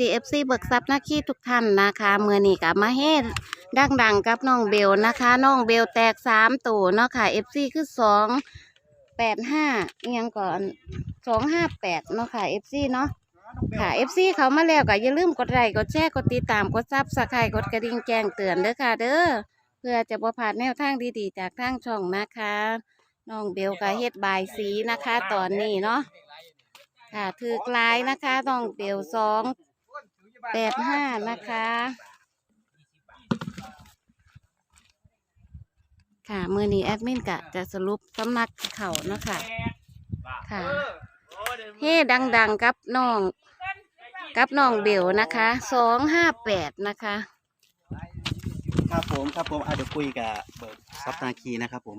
ดีเอฟซีเบิกทรัพย์หน้าขี้ทุกท่านนะคะเมื่อนี้กับมาเฮ็ดดังๆกับน้องเบลนะคะ น้องเบลแตกสามตัวเนาะค่ะเอฟซีคือสองแปดห้ายังก่อนสองห้าแปดเนาะค่ะเอฟซีเนาะค่ะเอฟซีเขามาแล้วก็อย่าลืมกดไลค์กดแชร์กดติดตามกดซับสไครต์กดกระดิ่งแจ้งเตือนเด้อค่ะ เด้อเพื่อจะบ่พลาดแนวทางดีๆ จากทางช่องนะคะน้องเบลก็เฮ็ดบายสีนะคะ ตอนนี้เนาะค่ะถือกลายนะคะต้องเปียวสอง แปดห้านะคะ ค่ะมือนี้แอดมินกะจะสรุปสำนักเขาเนาะค่ะ ค่ะ เฮ้ดังๆกับน้อง กับน้องเบลนะคะสองห้าแปดนะคะ ครับผมครับผมอะเดี๋ยวคุยกับเบิร์ดซับนาคีนะครับผม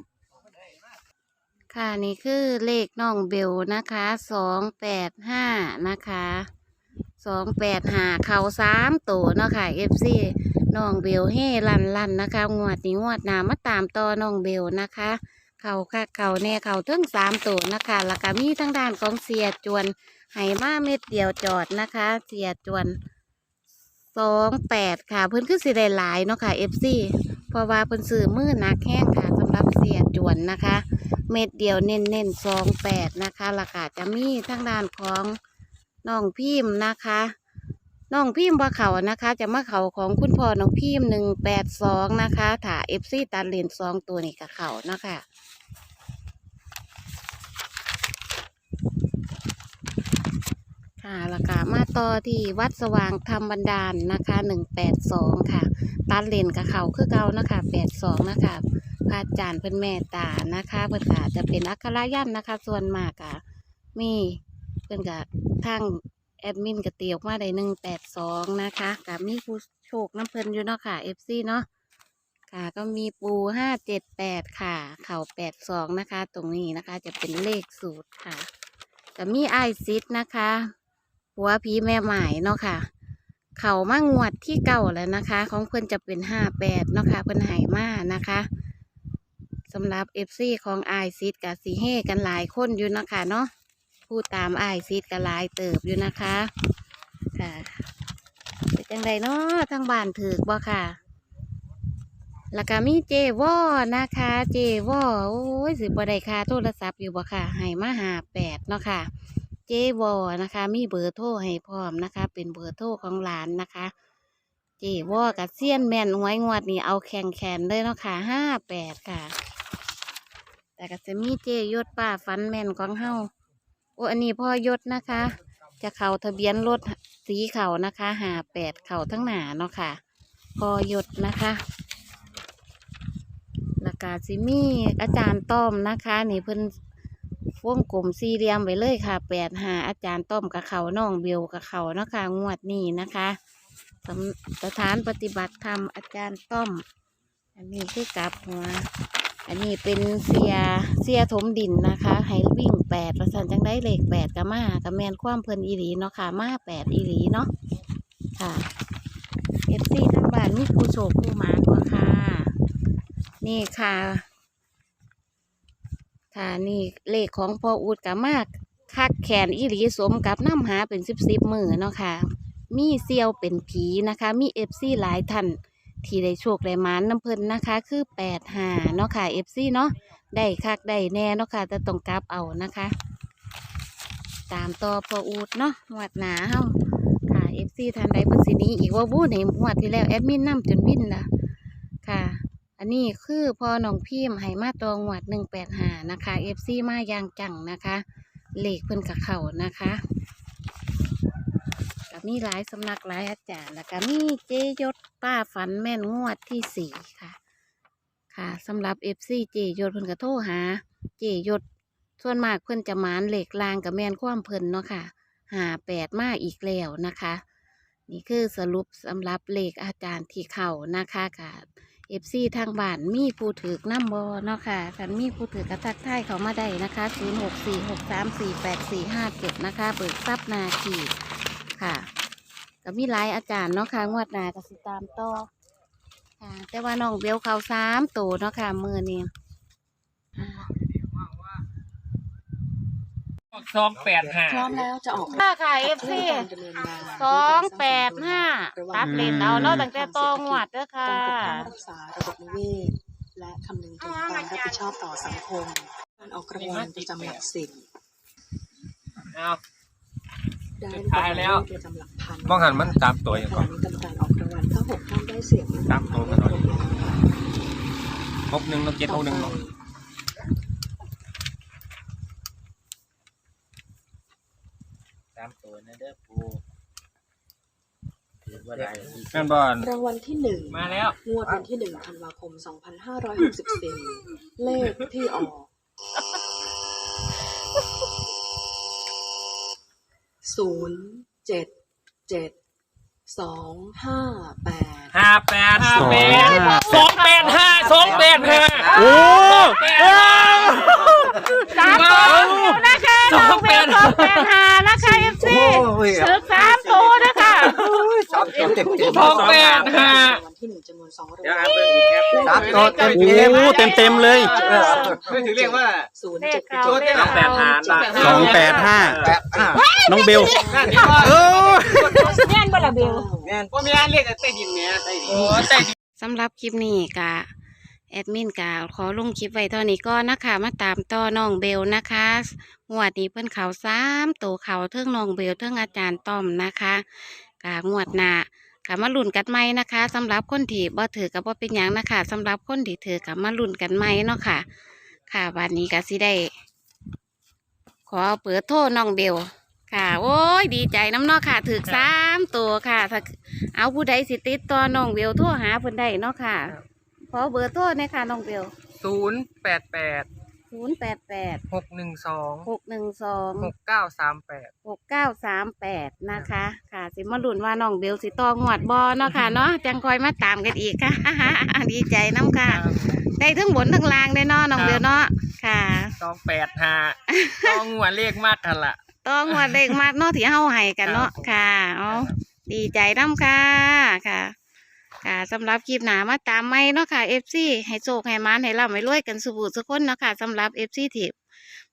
ค่ะนี่คือเลขน้องเบลนะคะสองแปดห้านะคะ สองแปดหาเข่าสามตัวเนาะค่ะเอฟซีน้องเบลเฮลันลันนะคะงวดนี้งวดหนามาตามต่อน้องเบลนะคะ เข่าค่ะเข่าแน่เข่าทั้งสามตัวนะคะแล้วก็มีทั้งด้านของเสียจวนไหมาเม็ดเดียวจอดนะคะ เสียจวนสองแปดค่ะ เพิ่นคือสิได้หลายเนาะค่ะเอฟซีเพราะว่าเพิ่นซื้อมือหนักแห้งค่ะสำหรับเสียจวนนะคะ เม็ดเดียวเน้นเน้นสองแปดนะคะราคาจะมีทั้งด้านของ น้องพิมพ์นะคะน้องพิมพ์ว่าเขานะคะ จะมาเขาของคุณพ่อน้องพิมพ์หนึ่งแปดสองนะคะถ้าเอฟซีตัดเลนสองตัวนี่กับเขานะคะค่ะราคามาต่อที่วัดสว่างธรรมบันดาลนะคะหนึ่งแปดสองค่ะ ตัดเลนกับเขาคือเก่านะคะแปดสองนะคะพระอาจารย์เพิ่นแม่ตานะคะเพิ่นก็จะเป็นอัครายันนะคะ ส่วนมากอะมี เพิ่นก็ทางแอดมินก็เตียออกมาได้หนึ่งแปดสองนะคะก็มีผู้โชคน้ำเพลินอยู่เนาะค่ะเอฟซีเนาะค่ะก็มีปูห้าเจ็ดแปดค่ะ เข่าแปดสองนะคะ ตรงนี้นะคะจะเป็นเลขสูตรค่ะก็มีไอซิดนะคะหัวผีแม่หมายเนาะค่ะ เข่ามางวดที่เก่าแล้วนะคะ ของเพิ่นจะเป็นห้าแปดเนาะค่ะเพิ่นหายมานะคะสำหรับเอฟซีของไอซิดกับสีเฮกันหลายคนอยู่นะคะเนาะ พูดตามไอซิดกันหลายเติบอยู่นะคะค่ะเป็นจังไดเนาะทางบ้านถือบ่ค่ะ แล้วก็มีเจวอนะคะ เจวอโอ้ยสิบ่ได้ค่าโทรศัพท์อยู่บ่ค่ะให้มาหาแปดเนาะค่ะ เจวอนะคะ มีเบอร์โทรให้พร้อมนะคะ เป็นเบอร์โทรของหลานนะคะ เจวอกับเซียนแม่นหวยงวดนี้เอาแข่งแขนเลยเนาะค่ะห้าแปดค่ะ แต่ก็จะมีเจยศป้าฟันแม่นของเฮา โอ้อันนี้พ่อยศนะคะ จะเข่าทะเบียนรถสีเข่านะคะหาแปดเข่าทั้งหนาเนาะค่ะพอยศนะคะแล้วก็สิมีอาจารย์ต้อมนะคะ นี่เพิ่นวงกลมสี่เหลี่ยมไว้เลยค่ะแปดหาอาจารย์ต้อมกับเขาน้องเบลกับเขาเนาะค่ะงวดนี้นะคะสถานปฏิบัติธรรมอาจารย์ต้อม อันนี้คือกับหัว อันนี้เป็นเสียเสียถมดินนะคะให้วิ่งแปดประสันจังได้เลขแปดกับมากับแมนความเพลินอีหลีเนาะค่ะมาแปดอีหลีเนาะค่ะเอฟซีทั้งบ้านมีผู้โชคผู้หมากว่าค่ะ นี่ค่ะ ค่ะนี่เลขของพ่ออูดกับมากคักแขนอีหลีสมกับน้ำหาเป็นสิบสิบมือเนาะค่ะ มีเซียวเป็นผีนะคะ มีเอฟซีหลายท่าน ที่ได้โชคได้หมานน้ำเพิ่นนะคะ คือแปดหาเนาะค่ะเอฟซีเนาะได้คักได้แน่เนาะค่ะแต่ต้องกลับเอานะคะ ตามต่อพออูดเนาะหวดหนาเฮาค่ะเอฟซีทานใดเพิ่นสินี้อีกว่าบู้ในหวดที่แล้วแอดมินนำจนวิ่นละค่ะ อันนี้คือพอน้องพิมพ์ให้มาตองหวดหนึ่งแปดหานะคะเอฟซีมาอย่างจังนะคะ เลขเพิ่นกับเขานะคะ มีหลายสำนักหลายอาจารย์ แล้วก็มีเจยศป้าฝันแม่นงวดที่สี่ค่ะ ค่ะสำหรับเอฟซีเจยศเพิ่นก็โทรหา เจยศส่วนมากเพิ่นจะหมานเหล็กลางกับแม่นความเพิ่นเนาะค่ะหาแปดมาอีกแล้วนะคะ นี่คือสรุปสำหรับเลขอาจารย์ที่เข่านะคะค่ะเอฟซีทางบ้านมีผู้ถือน้ำบอเนาะค่ะคันมีผู้ถือกระทักทายเขามาได้นะคะ 0 6 4 6 3 4 8 4 5 7 นะคะ เบิกทรัพย์นาคีค่ะ ก็มีหลายอาจารย์เนาะค่ะงวดหน้าก็สิตามต่อค่ะ แต่ว่าน้องเบลเขาสามตัวเนาะค่ะมือนี้อ่าสองแปดห้าพร้อมแล้วจะออกค่ะค่ะเอฟซีการดำเนินงานสองแปดห้าตัดเลนเอาเนาะตั้งแต่ตองวดเด้อค่ะการปกป้องรักษาระบบนิเวศ และคำนึงถึงความรับผิดชอบต่อสังคม การออกรางวัลประจำหลักสิบเอาได้ สุดท้ายแล้วประจำหลักพันมองหันมันตามตัวอย่างขก่อณะนนี้กรรมการออกรางวัลทั้งหกท่านได้เสียงตามตัวกันหน่อยหกหนึ่งเราเจ็ดหกหนึ่งเนาะตามตัวนะเด้อปูถือว่าได้แม่นบอลรางวัลที่หนึ่งมาแล้วงวดวันที่หนึ่งธันวาคม2564เลขที่ออก ศูนย์เจ็ดเจ็ดสองห้าแปดห้าแปดห้าแปดสองแปดห้าสองแปดห้าโอ้สามตัวนะคะน้องเบลสองแปดห้านะคะเอฟซีถึงสามตัวนะคะ สามตัวเต็มเต็ม สองแปดห้า วันที่หนึ่งจำนวนสองรางเดี๋ยววัอ่านลเบิ่งอีกครับสามตัวเต็มเต็มเต็มเลยไม่ถึงเรียกว่า ศูนย์เลเจ็ขดเก่าเลขสองแปดห้าเก่าสองแปดห้าน้องเบลนั่นนี่ว่าเออแม่นบ่ละเบล แม่นว่ามีอันเรียกใต้ดินเนี่ยใต้ดินโอ้แต่สำหรับคลิปนี้กะแอดมินกะขอลงคลิปไว้เท่านี้ก็นะคะมาตามต่อน้องเบลนะคะงวดนี้เพิ่นเขาสามตัวเขาเทิงน้องเบลเทิงอาจารย์ต้อมนะคะกะงวดหน้า กะมาลุ้นกันไหมนะคะสำหรับคนที่บ่ถือกับบ่เป็นหยังนะคะสำหรับคนที่ถือกับมาลุ้นกันไหมเนาะค่ะ ค่ะวันนี้ก็สิได้ ขอเปิดโทรน้องเบลค่ะ โอ้ยดีใจน้ำเนอกค่ะถือสามตัวค่ะถ้าเอาผู้ใดสิติดต่อน้องเบลโทรหาเพิ่นได้เนาะค่ะ ขอเบอร์โทรหนะคะน้องเบลศูนย์แปดแปด ศูนย์แปดแปดหกหนึ่งสองหกหนึ่งสองหกเก้าสามแปดหกเก้าสามแปดนะคะ ค่ะ สิมาลุ้นว่าน้องเบลสิตองวดบอเนาะค่ะเนาะจังคอยมาตามกันอีกค่ะ ดีใจน้ำค่ะ ได้ทั้งบนทั้งล่างได้เนาะน้องเบลเนาะค่ะสองแปดห้าต้องหัวเลขมากกันละต้องวดเด็กมากเนาะที่เฮาให้กันเนาะค่ะ เอาดีใจน้ำค่ะค่ะ ค่ะสำหรับคลิปหนามาตามไม่เนาะค่ะ FC ให้โชคให้มานให้ร่ำให้รวยกันสุบุสุกคนเนาะค่ะสำหรับ FC ทิพ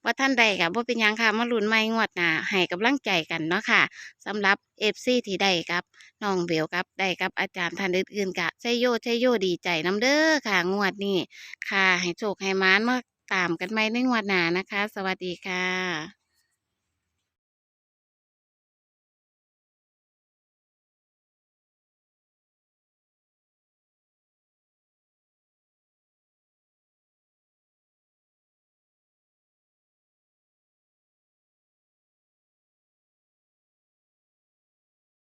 ว่าท่านใดกับว่าเป็นหยังค่ะมาลุ้นไม่งวดหนาให้กำลังใจกันเนาะค่ะสำหรับ FC ที่ได้กับน้องเบลกับได้กับอาจารย์ท่านอื่นๆกะใช่โยใช่โยดีใจน้ำเด้อค่ะงวดนี้ค่ะให้โชคให้มานมาตามกันไหมในงวดหนานะคะ สวัสดีค่ะ